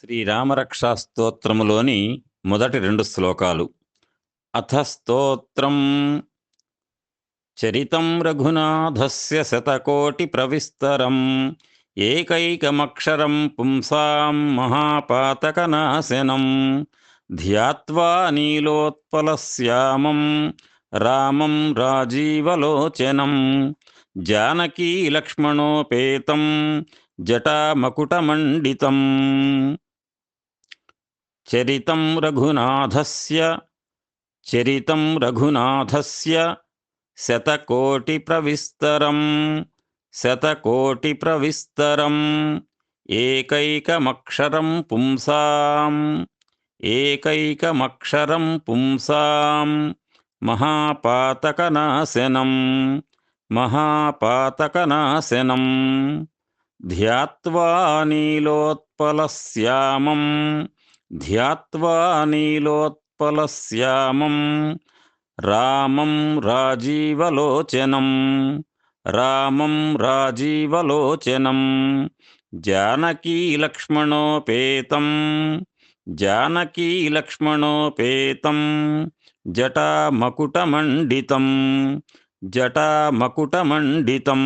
శ్రీరామరక్షా స్తోత్రములోని మొదటి రెండు శ్లోకాలు. అథ స్తోత్రం చరితం రఘునాథస్య శతకోటి ప్రవిస్తరం ఏకైకమక్షరం పుంసాం మహాపాతకనాశనం ధ్యాత్వా నీలోత్పలశ్యామం రామం రాజీవలోచనం జానకీ లక్ష్మణోపేతం జటామకుటమండితం. చరితం రఘునాథస్య చరితం రఘునాథస్య శతకోటి ప్రవిస్తరం శతకోటి ప్రవిస్తరం ఏకైకమక్షరం పుంసాం ఏకైకమక్షరం పుంసాం మహాపాతకనాశనం మహాపాతకనాశనం ధ్యాత్వా నీలోత్పలశ్యామం ధ్యాత్వా నీలోత్పలశ్యామం రామం రాజీవలోచనం రామం రాజీవలోచనం జానకీలక్ష్మణోపేతం జానకీలక్ష్మణోపేతం జటామకుటమండితం జటామకుటమండితం.